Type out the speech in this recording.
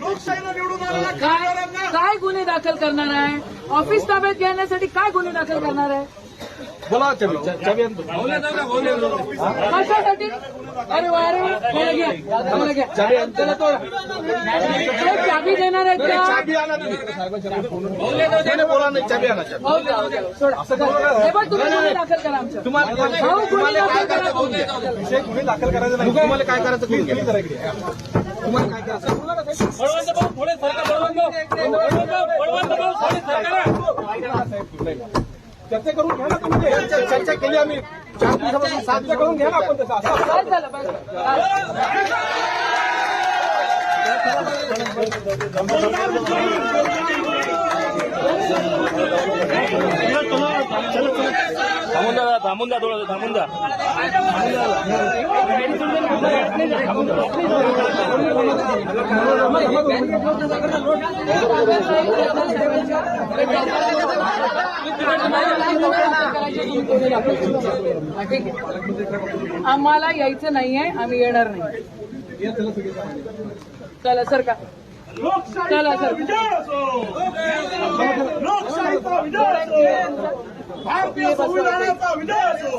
लोकशाहीला निवडून आलेल्या काय खासदारांना काय गुन्हे दाखल करणार आहे ऑफिस ताब्यात घेण्यासाठी काय गुन्हे दाखल करणार आहे बोला. कशासाठी अरे वा अरे वा. मला घ्या मला घ्या. चला देणार आहेत. हो हो. हे दाखल करा आमच्या गुन्हे दाखल काय करा करायचं करून घ्या. विषय गुन्हे दाखल करायचा नाही तुम्हाला काय करायचं करून घ्या. तुम्हाला काय करायचं चर्चा करून घ्या ना तुम्ही. चर्चा केली आम्ही चार दिवसापासून साध्य करून घ्या ना आपण तसं असं. थांबून जा थांबून जा थोडं थांबून जा. आम्हाला यायचं नाहीये आम्ही येणार नाही. चला सर का? चला सर. विजय असो लोकशाहीचा विजय असो. भारतीय संविधानाचा विजय असो.